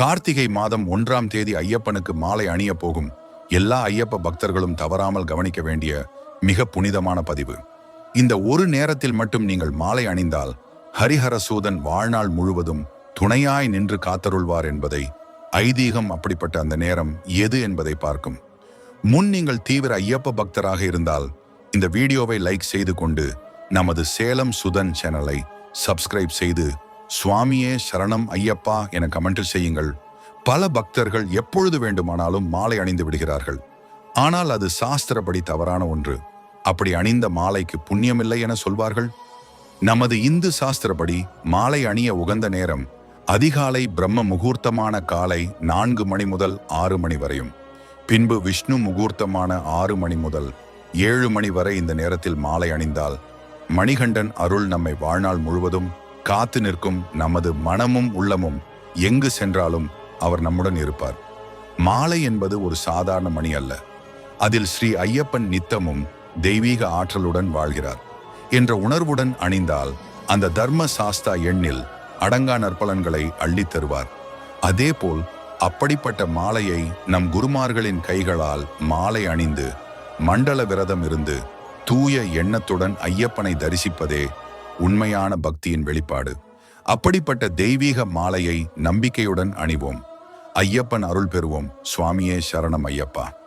கார்த்திகை மாதம் ஒன்றாம் தேதி ஐயப்பனுக்கு மாலை அணிய போகும் எல்லா ஐயப்ப பக்தர்களும் தவறாமல் கவனிக்க வேண்டிய மிக புனிதமான பதிவு. இந்த ஒரு நேரத்தில் மட்டும் நீங்கள் மாலை அணிந்தால் ஹரிஹரசூதன் வாழ்நாள் முழுவதும் துணையாய் நின்று காத்தருள்வார் என்பதை ஐதீகம் அப்படிப்பட்ட அந்த நேரம் எது என்பதை பார்க்கும். முன் நீங்கள் தீவிர ஐயப்ப பக்தராக இருந்தால் இந்த வீடியோவை லைக் செய்து கொண்டு நமது சேலம் சுதன் சேனலை சப்ஸ்கிரைப் செய்து சுவாமியே சரணம் ஐயப்பா என கமெண்ட் செய்யுங்கள். பல பக்தர்கள் எப்பொழுது வேண்டுமானாலும் மாலை அணிந்து விடுகிறார்கள். ஆனால் அது சாஸ்திரப்படி தவறான ஒன்று. அப்படி அணிந்த மாலைக்கு புண்ணியமில்லை என சொல்வார்கள். நமது இந்து சாஸ்திரப்படி மாலை அணிய உகந்த நேரம் அதிகாலை பிரம்ம முகூர்த்தமான காலை நான்கு மணி முதல் ஆறு மணி வரையும். பின்பு விஷ்ணு முகூர்த்தமான ஆறு மணி முதல் ஏழு மணி வரை இந்த நேரத்தில் மாலை அணிந்தால் மணிகண்டன் அருள் நம்மை வாழ்நாள் முழுவதும் காத்து நிற்கும் நமது மனமும் உள்ளமும் எங்கு சென்றாலும் அவர் நம்முடன் இருப்பார். மாலை என்பது ஒரு சாதாரண மணி அல்ல. அதில் ஸ்ரீ ஐயப்பன் நித்தமும் தெய்வீக ஆற்றலுடன் வாழ்கிறார் என்ற உணர்வுடன் அணிந்தால் அந்த தர்ம சாஸ்தா எண்ணில் அடங்கா நற்பலன்களை அள்ளித் தருவார். அதேபோல் அப்படிப்பட்ட மாலையை நம் குருமார்களின் கைகளால் மாலை அணிந்து மண்டல விரதம் இருந்து தூய எண்ணத்துடன் ஐயப்பனை தரிசிப்பதே உண்மையான பக்தியின் வெளிப்பாடு. அப்படிப்பட்ட தெய்வீக மாலையை நம்பிக்கையுடன் அணிவோம். ஐயப்பன் அருள் பெறுவோம். சுவாமியே சரணம் ஐயப்பா.